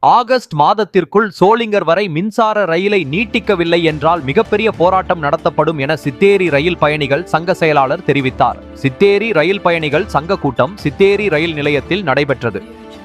August மாதத்திற்குள் சோளிங்கர் வரை மின்சார ரயிலை நீட்டிக்கவில்லை என்றால் மிகப்பெரிய போராட்டம் நடத்தப்படும் என சித்தேரி ரயில் பயணிகள் சங்க செயலாளர் தெரிவித்தார். சித்தேரி ரயில் பயணிகள் சங்க கூட்டம் சித்தேரி ரயில் நிலையத்தில் நடைபெற்றது.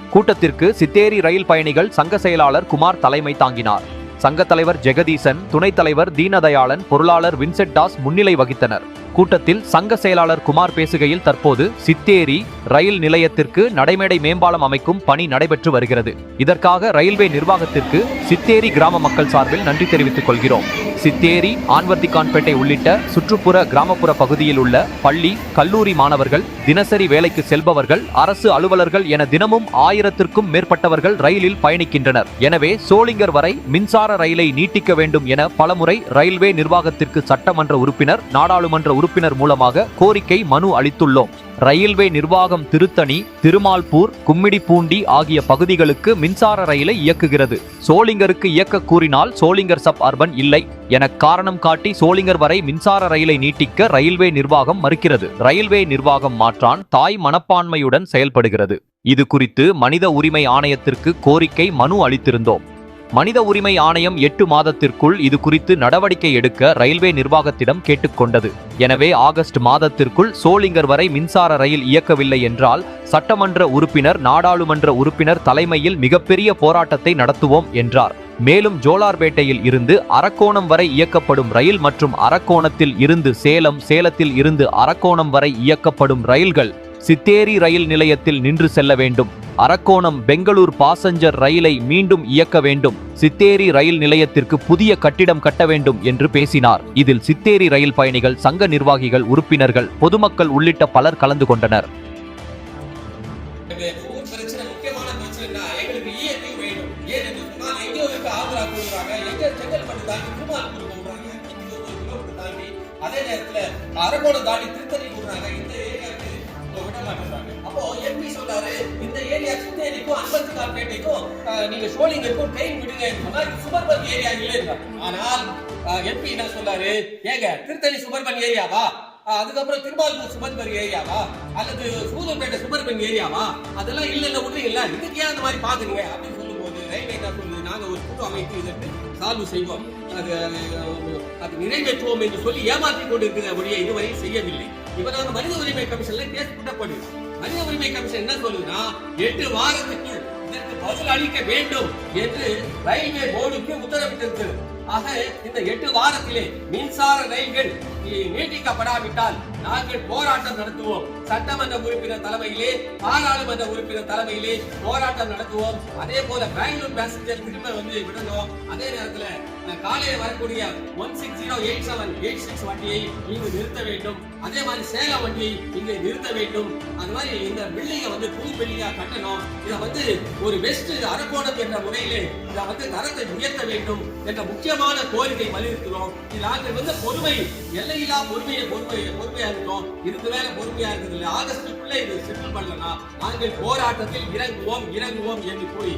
கூட்டத்திற்கு சித்தேரி ரயில் பயணிகள் சங்க செயலாளர் குமார் தலைமை தாங்கினார். சங்க தலைவர் ஜெகதீசன் துணைத் தலைவர் தீனதயாளன் பொருளாளர் வின்செட் தாஸ் முன்னிலை வகித்தனர். கூட்டத்தில் சங்க செயலாளர் குமார் பேசுகையில் தற்போது சித்தேரி ரயில் நிலையத்திற்கு நடைமேடை மேம்பாலம் அமைக்கும் பணி நடைபெற்று வருகிறது. இதற்காக ரயில்வே நிர்வாகத்திற்கு சித்தேரி கிராம மக்கள் சார்பில் நன்றி தெரிவித்துக் கொள்கிறோம். சித்தேரி ஆன்வர்த்திகான்பேட்டை உள்ளிட்ட சுற்றுப்புற கிராமப்புற பகுதியில் உள்ள பள்ளி கல்லூரி மாணவர்கள் தினசரி வேலைக்கு செல்பவர்கள் அரசு அலுவலர்கள் என தினமும் ஆயிரத்திற்கும் மேற்பட்டவர்கள் ரயிலில் பயணிக்கின்றனர். எனவே சோளிங்கர் வரை மின்சார ரயிலை நீட்டிக்க வேண்டும் என பலமுறை ரயில்வே நிர்வாகத்திற்கு சட்டமன்ற உறுப்பினர் நாடாளுமன்ற உறுப்பினர் மூலமாக கோரிக்கை மனு அளித்துள்ளோம். ரயில்வே நிர்வாகம் திருத்தணி திருமால்பூர் கும்மிடிப்பூண்டி ஆகிய பகுதிகளுக்கு மின்சார ரயிலை இயக்குகிறது. சோளிங்கருக்கு இயக்க கூறினால் சோளிங்கர் சப் அர்பன் இல்லை என காரணம் காட்டி சோளிங்கர் வரை மின்சார ரயிலை நீட்டிக்க ரயில்வே நிர்வாகம் மறுக்கிறது. ரயில்வே நிர்வாகம் மாற்றான் தாய் மனப்பான்மையுடன் செயல்படுகிறது. இது குறித்து மனித உரிமை ஆணையத்திற்கு கோரிக்கை மனு அளித்திருந்தோம். மனித உரிமை ஆணையம் எட்டு மாதத்திற்குள் இது குறித்து நடவடிக்கை எடுக்க ரயில்வே நிர்வாகத்திடம் கேட்டுக்கொண்டது. எனவே ஆகஸ்ட் மாதத்திற்குள் சோளிங்கர் வரை மின்சார ரயில் இயக்கவில்லை என்றால் சட்டமன்ற உறுப்பினர் நாடாளுமன்ற உறுப்பினர் தலைமையில் மிகப்பெரிய போராட்டத்தை நடத்துவோம் என்றார். மேலும் ஜோலார்பேட்டையில் இருந்து அரக்கோணம் வரை இயக்கப்படும் ரயில் மற்றும் அரக்கோணத்தில் இருந்து சேலம் சேலத்தில் இருந்து அரக்கோணம் வரை இயக்கப்படும் ரயில்கள் சித்தேரி ரயில் நிலையத்தில் நின்று செல்ல வேண்டும். அரக்கோணம் பெங்களூர் பாசஞ்சர் ரயிலை மீண்டும் இயக்க வேண்டும். சித்தேரி ரயில் நிலையத்திற்கு புதிய கட்டிடம் கட்ட வேண்டும் என்று பேசினார். இதில் சித்தேரி ரயில் பயணிகள் சங்க நிர்வாகிகள் உறுப்பினர்கள் பொதுமக்கள் உள்ளிட்ட பலர் கலந்து கொண்டனர். அதே நேரத்தில் அரக்கோணம் தாண்டி திருத்தணி கூடுறாங்க இந்த அப்போ எம்பி சொல்றாரு இந்த ஏரியா சித்தேரிக்கும் அன்பத்துக்கால் பேட்டைக்கும் அஹ், நீங்க சோழிங்கருக்கும் ட்ரெயின் விடுங்க. சொன்னா இது சுபர்பன் ஏரியா இல்லைங்க ஆனால் எம்பி என்ன சொல்றாரு? ஏங்க திருத்தணி சுபர்பன் ஏரியாவா அதுக்கப்புறம் திருமால்பூர் சுபர்பன் ஏரியாவா அல்லது சூதூர்பேட்டை சுபர்பன் ஏரியாவா அதெல்லாம் இல்ல இல்ல ஒண்ணும் இல்ல. இதுக்கு ஏன் அந்த மாதிரி பாக்குறீங்க? அப்படின்னு சொல்லும்போது ரயில்வே என்ன சொல்லுது? நாங்க ஒரு குழு அமைத்து இதற்கு சால்வ் செய்வோம். அது அது- அது நிறைவேற்றுவோம் என்று சொல்லி ஏமாற்றி கொண்டு இருக்கிற ஒழிய இதுவரை செய்யவில்லை. இவரான மனித உரிமை கமிஷன்ல கேஸ் கூட்டப்படுது மனித உரிமை கமிஷன் என்ன சொல்லுதுன்னா எட்டு வாரத்துக்குள் இதற்கு பதில் அளிக்க வேண்டும் என்று ரயில்வே போர்டுக்கு உத்தரவிட்டிருக்கிறது. ஆக இந்த எட்டு வாரத்திலே மின்சார ரயில்கள் நீட்டிக்கப்படாவிட்டால் நாங்கள் போராட்டம் நடத்துவோம். சட்டமன்ற உறுப்பினர் தலைமையிலே பாராளுமன்ற உறுப்பினர் தலைமையிலே போராட்டம் நடத்துவோம். அதே போல பெங்களூர் பேசஞ்சர் திரும்ப வந்து விடணும். அதே நேரத்துல காலையில் வரக்கூடிய one six zero eight seven eight six வண்டியை இங்கு நிறுத்த வேண்டும். அதே மாதிரி சேலம் வண்டியை இங்கே நிறுத்த வேண்டும். அது மாதிரி இந்த பில்டிங்கை வந்து புது பில்டிங்கா கட்டணும். இதை வந்து ஒரு வெஸ்ட் அரக்கோணம் என்ற முறையிலே இதை வந்து தரத்தை உயர்த்த வேண்டும் என்ற முக்கியமான கோரிக்கை வலியுறுத்துறோம் இது நாங்கள் வந்து பொறுமை எல்லையில்லா பொறுமையை பொறுமை பொறுமையா இருக்கோம். இதுக்கு மேல பொறுமையா இருக்குது இல்லை ஆகஸ்டுக்குள்ள இது செட்டில் பண்ணலன்னா நாங்கள் போராட்டத்தில் இறங்குவோம் இறங்குவோம் என்று கூறி